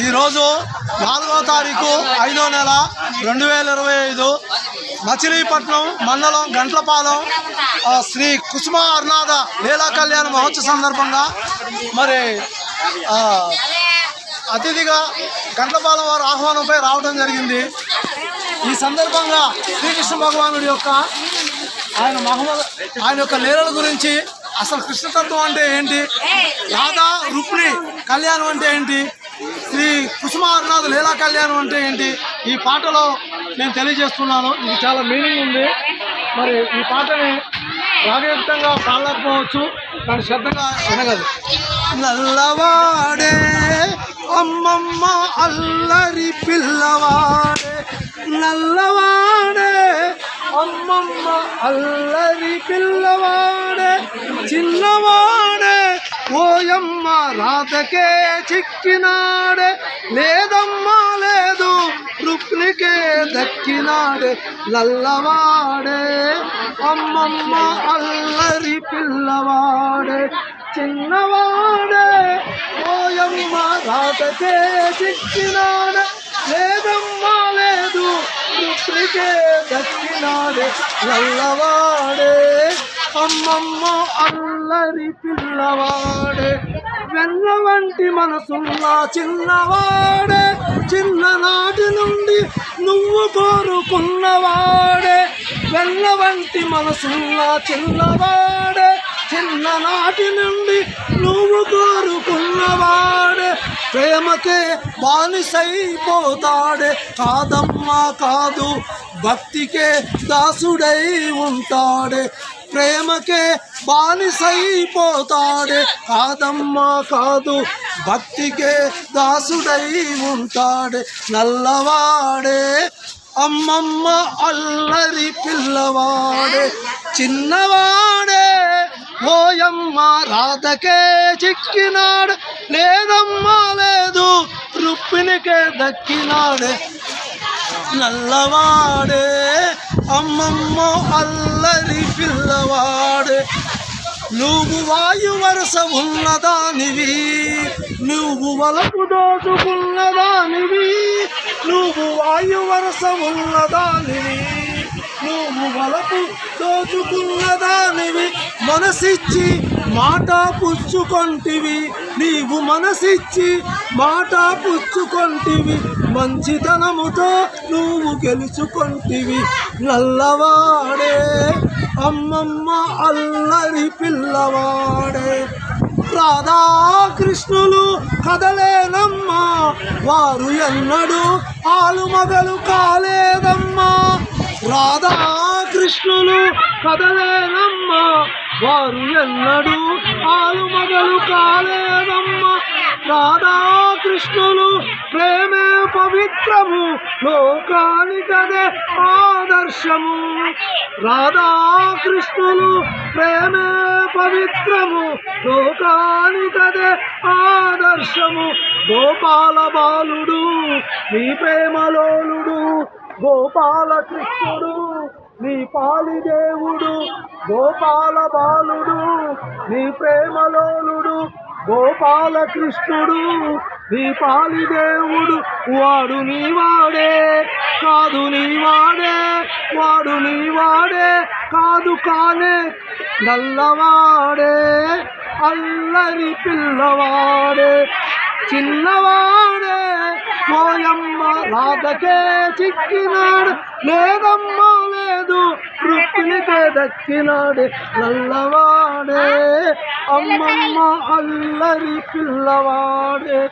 ఈరోజు నాలుగో తారీఖు ఐదో నెల రెండు వేల ఇరవై ఐదు మచిలీపట్నం మండలం గంట్లపాలెం శ్రీ కుసుమ అర్నాథ లీలా కళ్యాణ మహోత్సవ సందర్భంగా మరి అతిథిగా గంటలపాలెం వారి ఆహ్వానంపై రావడం జరిగింది. ఈ సందర్భంగా శ్రీకృష్ణ భగవానుడి యొక్క ఆయన మహమ్మద్ ఆయన యొక్క లీలల గురించి అసలు కృష్ణతత్వం అంటే ఏంటి? రాధా రుక్మిణి కళ్యాణం అంటే ఏంటి? శ్రీ కుసుమారనాథ్ లీలా కళ్యాణం అంటే ఏంటి? ఈ పాటలో నేను తెలియజేస్తున్నాను. ఇది చాలా మీనింగ్ ఉంది. మరి ఈ పాటని రాగయుక్తంగా పాడలేకపోవచ్చు. కానీ శ్రద్ధగా వినగదు నల్లవాడే అమ్మమ్మ అల్లరి పిల్లవా నల్లవాడే అమ్మమ్మ అల్లరి పిల్లవాడే చిన్నవాడే ఓయమ్మ రాతకే చిక్కినాడే లేదమ్మా లేదు రుక్నికే దక్కినాడే లల్లవాడే. అమ్మమ్మ అల్లరి పిల్లవాడే చిన్నవాడే ఓయమ్మ రాతకే చిక్కినాడే లేదమ్మా రుక్నికే దక్కినాడే నల్లవాడే అమ్మమ్మ అల్లరి పిల్లవాడే వెన్న వంటి మనసున్న చిన్నవాడే చిన్ననాటి నుండి నువ్వు కోరుకున్నవాడే వెన్న వంటి మనసున్న చిన్నవాడే చిన్ననాటి నుండి నువ్వు కోరుకున్నవాడే. ప్రేమకే బానిసైపోతాడే. కాదమ్మా కాదు. భక్తికే దాసుడై ఉంటాడే. ప్రేమకే బానిసైపోతాడే. కాదమ్మా కాదు. భక్తికే దాసుడై ఉంటాడే. నల్లవాడే. అమ్మమ్మ అల్లరి పిల్లవాడే. చిన్నవాడే. ఓయమ్మ రాతకే చిక్కినాడు. లేదమ్మా లేదు రుప్పినికే దక్కినాడే. నల్లవాడే అమ్మమ్మ అల్లరి పిల్లవాడే. నువ్వు వాయు వరస ఉన్నదానివి నువ్వు వలపు దోచుకున్నదానివి నువ్వు వాయు వరస ఉన్నదానివి. నువ్వు వలపు దోచుకున్నదానివి. మనసిచ్చి మాట పుచ్చుకొంటివి. నీవు మనసిచ్చి మాట పుచ్చుకొంటివి. మంచితనముతో నువ్వు గెలుచుకొంటివి. నల్లవాడే అమ్మమ్మ అల్లరి పిల్లవాడే. రాధాకృష్ణులు కదలేనమ్మా. వారు ఎన్నడూ ఆలుమగలు కాలేదమ్మా. రాధా కృష్ణులు కదలేనమ్మా వారు ఎన్నడూ ఆలుమగలు కాలేదమ్మా. రాధాకృష్ణులు ప్రేమే పవిత్రము లోకానికదే ఆదర్శము. రాధాకృష్ణులు ప్రేమే పవిత్రము లోకానికదే ఆదర్శము. గోపాల బాలుడు నీ ప్రేమలోలుడు గోపాల కృష్ణుడు. నీ పాలి దేవుడు గోపాల బాలుడు నీ ప్రేమలోలుడు గోపాల కృష్ణుడు నీ పాలి దేవుడు వాడు నీవాడే కాదు నీ వాడే వాడు నీ వాడే కాదు కానే నల్లవాడే అల్లరి పిల్లవాడే చిన్నవాడే. పోయమ్మ రాధకే చిక్కినాడు. లేదమ్మా లేదు. రుక్మిణికే దక్కినాడే. నల్లవాడే. అమ్మమ్మ అల్లరి పిల్లవాడే.